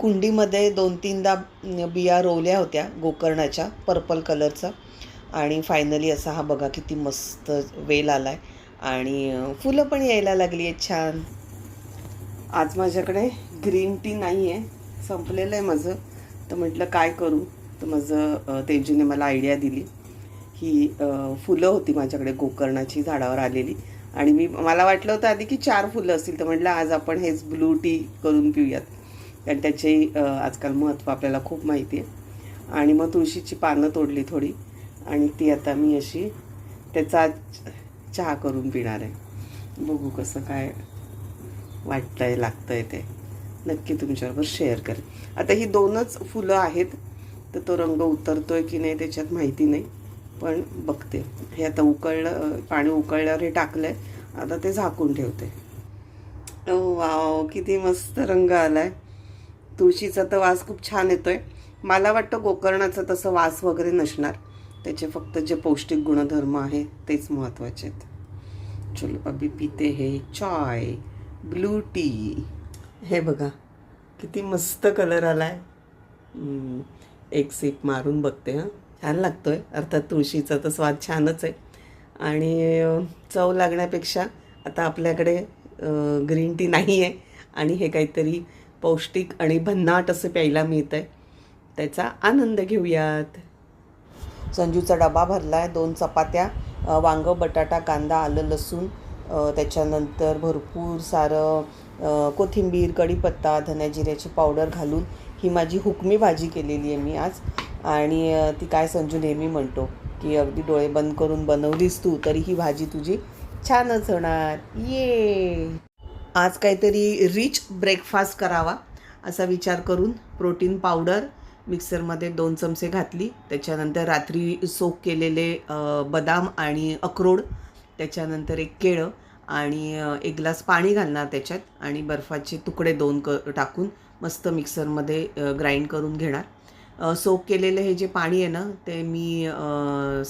कुंडीमध्ये दोन तीनदा बिया रोवल्या होत्या गोकर्णाच्या पर्पल कलरचा आणि फायनली असा हा बघा किती मस्त वेल आला आहे आणि फुलं पण यायला लागली आहेत छान. आज माझ्याकडे ग्रीन टी नाही आहे संपलेलं आहे माझं. तर म्हटलं काय करू? तर माझं तेजीने तेजूने मला आयडिया दिली. ही फुलं होती माझ्याकडे गोकर्णाची झाडावर आलेली. आणि मी मला वाटलं होतं आधी की चार फुलं असतील. तर म्हटलं आज आपण हेच ब्लू टी करून पिऊयात. कारण त्याचे आजकाल महत्त्व आपल्याला खूप माहिती आहे. आणि मग तुळशीची पानं तोडली थोडी आणि ती आता मी अशी त्याचा आज चहा करून पिणार आहे. बघू कसं काय वाटतं आहे लागतं आहे ते. नक्की तुमच्याबरोबर शेअर करेन. आता ही दोनच फुलं आहेत तर तो रंग उतरतो आहे की नाही त्याच्यात माहिती नाही पण बघते. हे आता उकळलं पाणी उकळल्यावर हे टाकलं आहे आता ते झाकून ठेवते. ओ वाव किती मस्त रंग आला आहे तुळशीचा तर वास खूप छान येतोय. मला वाटतं गोकर्णाचा तसं वास वगैरे नसणार. त्याचे फक्त जे पौष्टिक गुणधर्म आहे तेच महत्त्वाचे आहेत. चलो अभी पिते हे चाय. ब्लू टी हे बघा किती मस्त कलर आला आहे एक सीप मारून बघते हां. छान लागतोय. अर्थात तुळशीचा तर स्वाद छानच आहे. आणि चव लागण्यापेक्षा आता आपल्याकडे ग्रीन टी नाही आहे आणि हे काहीतरी पौष्टिक आणि भन्नाट असं प्यायला मिळतं आहे त्याचा आनंद घेऊयात. संजूचा डबा भरला आहे दोन चपात्या वांगं बटाटा कांदा आलं लसूण त्याच्यानंतर भरपूर सारं कोथिंबीर कढीपत्ता धन्या जिऱ्याची पावडर घालून ही माझी हुकमी भाजी केलेली आहे मी आज. आणि ती काय संजू नेहमी म्हणतो की अगदी डोळे बंद करून बनवलीस तू तरी ही भाजी तुझी छानच होणार. ये! आज काहीतरी रिच ब्रेकफास्ट करावा असा विचार करून प्रोटीन पावडर मिक्सरमध्ये दोन चमचे घातली. त्याच्यानंतर रात्री सोक केलेले बदाम आणि अक्रोड त्याच्यानंतर एक केळं आणि एक ग्लास पाणी घालणार त्याच्यात आणि बर्फाचे तुकडे दोन क टाकून मस्त मिक्सरमध्ये ग्राइंड करून घेणार. सोक केलेलं हे जे पाणी आहे ना ते मी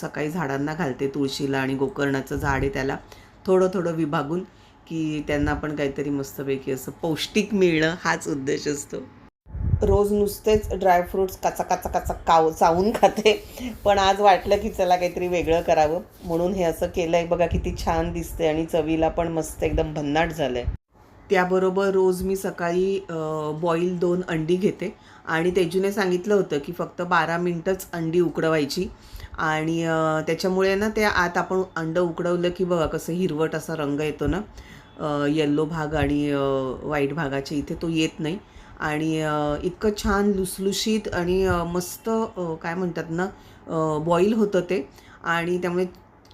सकाळी झाडांना घालते तुळशीला आणि गोकर्णाचं झाड आहे त्याला. थोडं थोडं विभागून की त्यांना पण काहीतरी मस्तपैकी असं पौष्टिक मिळणं हाच उद्देश असतो. रोज नुसतेच ड्रायफ्रुट्स काचा काचा काचा काव चावून खाते. पण आज वाटलं की चला काहीतरी वेगळं करावं. म्हणून हे असं केलं आहे बघा किती छान दिसते आणि चवीला पण मस्त एकदम भन्नाट झालं आहे त्याबरोबर रोज मी सकाळी बॉईल दोन अंडी घेते. आणि तेजूने सांगितलं होतं की फक्त बारा मिनटंच अंडी उकडवायची. आणि त्याच्यामुळे ना ते आत आपण अंडं उकडवलं की बघा कसं हिरवट असा रंग येतो ना येल्लो भाग आणि व्हाईट भागाच्या इथे तो येत नाही. आणि इतकं छान लुसलुशीत आणि मस्त काय म्हणतात ना बॉईल होतं ते आणि त्यामुळे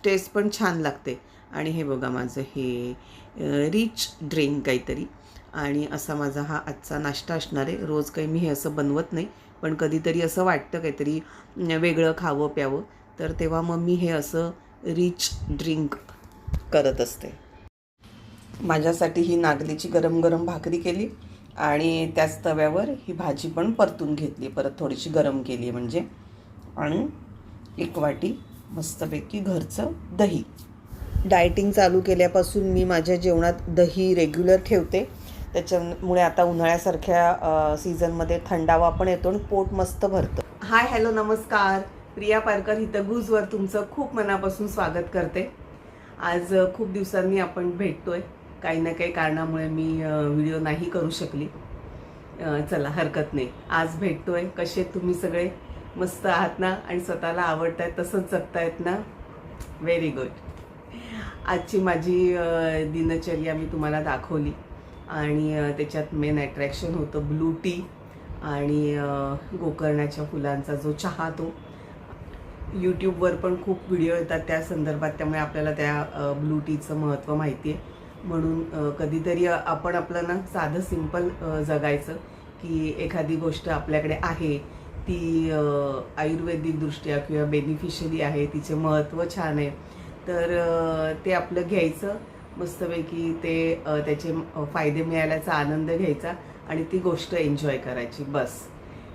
टेस्ट पण छान लागते. आणि हे बघा माझं हे रिच ड्रिंक काहीतरी. आणि असा माझा हा आजचा नाश्ता असणार आहे. रोज काही मी हे असं बनवत नाही. पण कधीतरी असं वाटतं काहीतरी वेगळं खावं प्यावं. तर तेव्हा मग मी हे असं रिच ड्रिंक करत असते. माझ्यासाठी ही नागलीची गरम गरम भाकरी केली आणि त्याच तव्यावर ही भाजी पण परतून घेतली. परत थोडीशी गरम केली म्हणजे. आणि एक वाटी मस्तपैकी घरचं दही. डायटिंग चालू केल्यापासून मी माझ्या जेवणात दही रेग्युलर ठेवते. त्याच्यामुळे आता उन्हाळ्यासारख्या सीझनमध्ये थंडावा पण येतो आणि पोट मस्त भरतं. हाय हॅलो नमस्कार. प्रिया पारकर हितगुजवर तुमचं खूप मनापासून स्वागत करते. आज खूप दिवसांनी आपण भेटतोय. काही ना काही कारणामुळे मी व्हिडिओ नाही करू शकली. चला हरकत नाही. आज भेटतोय. कसे तुम्ही सगळे? मस्त आहात ना? आणि स्वतःला आवडतायत तसंच जगतायत ना? व्हेरी गुड आजची माझी दिनचर्या मी तुम्हाला दाखवली. आणि त्याच्यात मेन अट्रॅक्शन होतं ब्लू टी आणि गोकर्णाच्या फुलांचा जो चहा तो. यूट्यूबवर पण खूप व्हिडिओ येतात त्या संदर्भात त्यामुळे आपल्याला त्या ब्लू टीचं महत्त्व माहिती आहे म्हणून कधीतरी आपण आपलं ना साधं सिंपल जगायचं की एखादी गोष्ट आपल्याकडे आहे ती आयुर्वेदिकदृष्ट्या किंवा बेनिफिशियली आहे तिचे महत्त्व छान आहे तर ते आपलं घ्यायचं. मस्तपैकी ते त्याचे फायदे मिळाल्याचा आनंद घ्यायचा आणि ती गोष्ट एन्जॉय करायची. बस.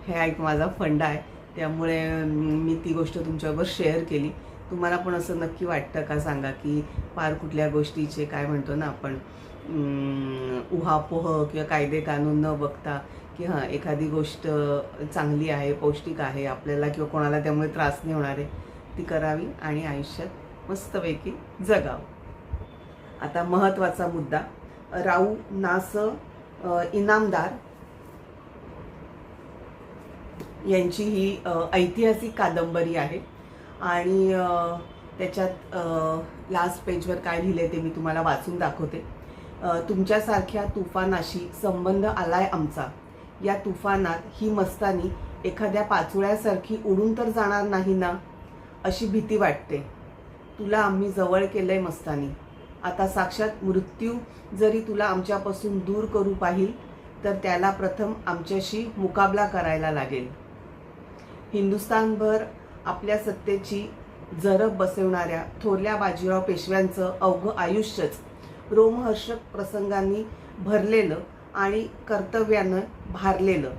हे एक माझा फंडा आहे. त्यामुळे मी ती गोष्ट तुमच्याबरोबर शेअर केली. तुम्हाला पण असं नक्की वाटतं का सांगा की फार कुठल्या गोष्टीचे काय म्हणतो ना आपण उहापोह किंवा कायदे कानून न बघता की हां एखादी गोष्ट चांगली आहे पौष्टिक आहे आपल्याला किंवा कोणाला त्यामुळे त्रास नाही होणार आहे ती करावी आणि आयुष्यात मस्तपैकी जगावं. आता महत्त्वाचा मुद्दा. राऊ नास इनामदार यांची ही ऐतिहासिक कादंबरी आहे. आणि त्याच्यात लास्ट पेजवर काय लिहिले ते मी तुम्हाला वाचून दाखवते. तुमच्यासारख्या तुफानाशी संबंध आलाय आमचा. या तुफानात ही मस्तानी एखाद्या पाचोळ्यासारखी उडून तर जाणार नाही ना? अशी भीती वाटते. तुला आम्ही जवळ केलंय मस्तानी. आता साक्षात मृत्यू जरी तुला आमच्यापासून दूर करू पाहिल तर त्याला प्रथम आमच्याशी मुकाबला करायला लागेल. हिंदुस्थानभर आपल्या सत्तेची जरब बसवणाऱ्या थोरल्या बाजीराव पेशव्यांचं अवघं आयुष्यच रोमहर्षक प्रसंगांनी भरलेलं आणि कर्तव्यानं भारलेलं.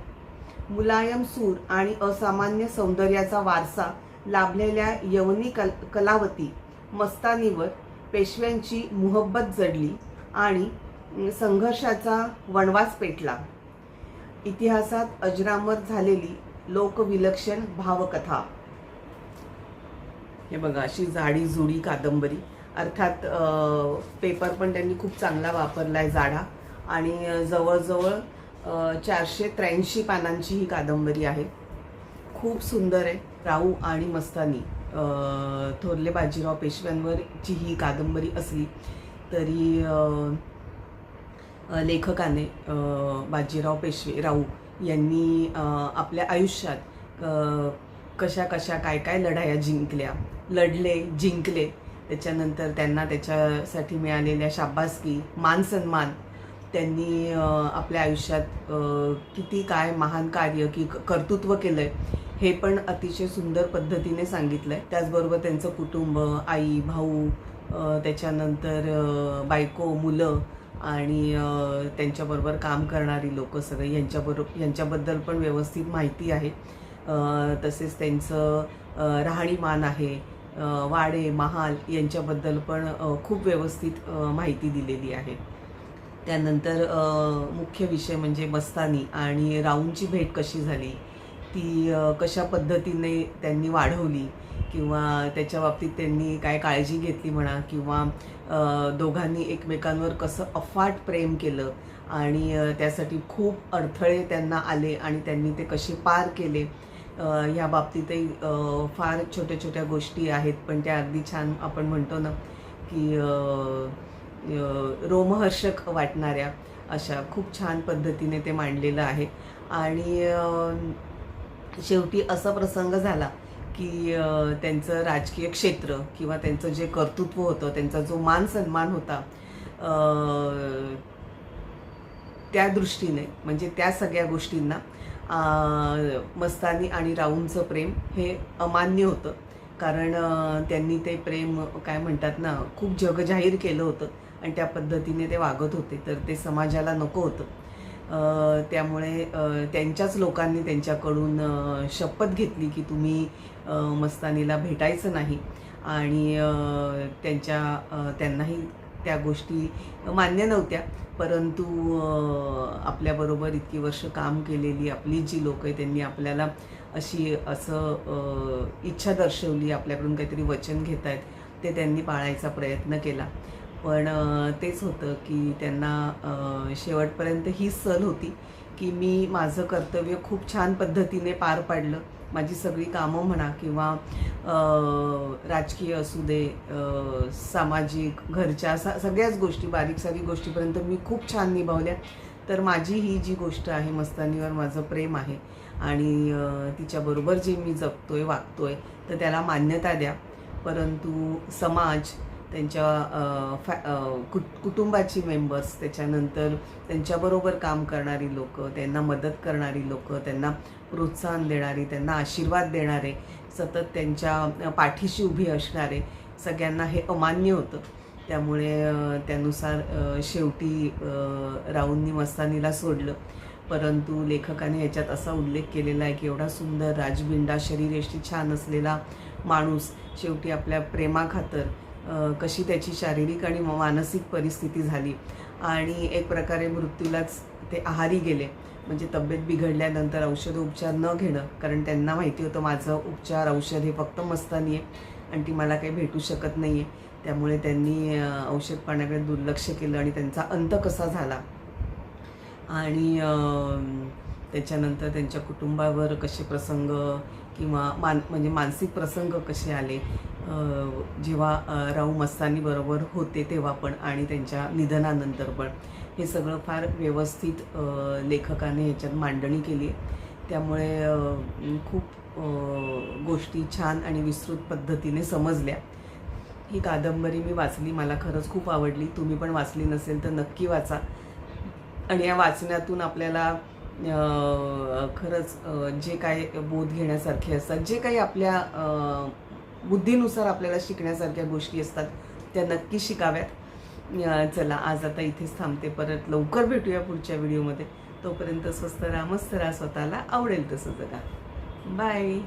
मुलायम सूर आणि असामान्य सौंदर्याचा वारसा लाभलेल्या यवनी कल कलावती मस्तानीवर पेशव्यांची मुहब्बत जडली आणि संघर्षाचा वनवास पेटला. इतिहासात अजरामर झालेली लोकविलक्षण भावकथा. हे बघा अशी जाडी जुडी कादंबरी. अर्थात पेपर पण त्यांनी खूप चांगला वापरला आहे जाडा. आणि जवळजवळ चारशे त्र्याऐंशी पानांची ही कादंबरी आहे. खूप सुंदर आहे राऊ आणि मस्तानी. थोरले बाजीराव पेशव्यांवरची ही कादंबरी असली तरी लेखकाने बाजीराव पेशवे राऊ यांनी आपल्या आयुष्यात कशा कशा काय काय लढाया जिंकल्या. लढले जिंकले. त्याच्यानंतर त्यांना त्याच्यासाठी मिळालेल्या शाबासकी मान सन्मान त्यांनी आपल्या आयुष्यात किती काय महान कार्य की कर्तृत्व केलं आहे हे पण अतिशय सुंदर पद्धतीने सांगितलं आहे त्याचबरोबर त्यांचं कुटुंब आई भाऊ त्याच्यानंतर बायको मुलं आणि त्यांच्याबरोबर काम करणारी लोक सगळे यांच्याबरोबर यांच्याबद्दल पण व्यवस्थित माहिती आहे. तसेच त्यांचं राहणीमान आहे वाडे महाल यांच्याबद्दल पण खूप व्यवस्थित माहिती दिलेली आहे. त्यानंतर मुख्य विषय म्हणजे मस्तानी आणि राऊंची भेट कशी झाली? ती कशा पद्धतीने त्यांनी वाढवली किंवा त्याच्या बाबतीत त्यांनी काय काळजी घेतली म्हणा किंवा दोघांनी एकमेकांवर कसं अफाट प्रेम केलं आणि त्यासाठी खूप अडथळे त्यांना आले आणि त्यांनी ते कसे पार केले ह्या बाबतीतही फार छोट्या छोट्या गोष्टी आहेत. पण त्या अगदी छान आपण म्हणतो ना की रोमहर्षक वाटणाऱ्या अशा खूप छान पद्धतीने ते मांडलेलं आहे. आणि शेवटी असा प्रसंग झाला की त्यांचं राजकीय क्षेत्र किंवा त्यांचं जे कर्तृत्व होतं त्यांचा जो मान सन्मान होता त्या दृष्टीने म्हणजे त्या सगळ्या गोष्टींना मस्तानी आणि राऊंचं प्रेम हे अमान्य होतं. कारण त्यांनी ते प्रेम काय म्हणतात ना खूप जगजाहीर केलं होतं. आणि त्या पद्धतीने ते वागत होते. तर ते समाजाला नको होतं. त्यामुळे त्यांच्याच लोकांनी त्यांच्याकडून शपथ घेतली की तुम्ही मस्तानीला भेटायचं नाही. आणि त्यांच्या त्यांनाही त्या गोष्टी मान्य नव्हत्या. परंतु आपल्याबरोबर इतकी वर्ष काम केलेली आपली जी लोक आहे त्यांनी आपल्याला अशी असं इच्छा दर्शवली आपल्याकडून काहीतरी वचन घेत आहेत ते त्यांनी पाळायचा प्रयत्न केला. पण तेच होतं की त्यांना शेवटपर्यंत ही सल होती की मी माझं कर्तव्य खूप छान पद्धतीने पार पाडलं. माझी सगळी कामं म्हणा किंवा राजकीय असू दे सामाजिक घरच्या स सगळ्याच गोष्टी बारीक सारीक गोष्टीपर्यंत मी खूप छान निभावल्या. तर माझी ही जी गोष्ट आहे मस्तानीवर माझं प्रेम आहे आणि तिच्याबरोबर जे मी जगतोय वागतोय तर त्याला मान्यता द्या. परंतु समाज त्यांच्या फॅ कु कुट कुटुंबाची मेंबर्स त्याच्यानंतर त्यांच्याबरोबर काम करणारी लोकं त्यांना मदत करणारी लोकं त्यांना प्रोत्साहन देणारी त्यांना आशीर्वाद देणारे सतत त्यांच्या पाठीशी उभी असणारे सगळ्यांना हे अमान्य होतं. त्यामुळे त्यानुसार शेवटी राऊंनी मस्तानीला सोडलं. परंतु लेखकाने ह्याच्यात असा उल्लेख केलेला आहे की एवढा सुंदर राजबिंडा शरीरेष्टी छान असलेला माणूस शेवटी आपल्या प्रेमाखातर कशी त्याची शारीरिक आणि मानसिक परिस्थिती झाली. आणि एक प्रकारे मृत्यूलाच ते आहारी गेले. म्हणजे तब्येत बिघडल्यानंतर औषधोपचार न घेणं कारण त्यांना माहिती होतं माझं उपचार औषध हे फक्त मस्तानी आहे आणि ती मला काही भेटू शकत नाही आहे त्यामुळे त्यांनी औषध पाण्याकडे दुर्लक्ष केलं आणि त्यांचा अंत कसा झाला. आणि त्याच्यानंतर त्यांच्या कुटुंबावर कसे प्रसंग किंवा मान म्हणजे मानसिक प्रसंग कसे आले जेव्हा राऊ मस्तानी बरोबर होते तेव्हा पण आणि त्यांच्या निधनानंतर पण. हे सगळं फार व्यवस्थित लेखकाने ह्याच्यात मांडणी केली. आहे त्यामुळे खूप गोष्टी छान आणि विस्तृत पद्धतीने समजल्या. ही कादंबरी मी वाचली मला खरंच खूप आवडली. तुम्ही पण वाचली नसेल तर नक्की वाचा. आणि या वाचण्यातून आपल्याला खरंच जे काय बोध घेण्यासारखे असतात जे काही आपल्या बुद्धीनुसार आपल्याला शिकण्यासारख्या गोष्टी असतात त्या नक्की शिकाव्यात. चला आज आता इथेच थांबते. परत लवकर भेटूया पुढच्या व्हिडिओमध्ये. तोपर्यंत स्वस्त राहा मस्त राहा स्वतःला आवडेल तसं जगा. बाय.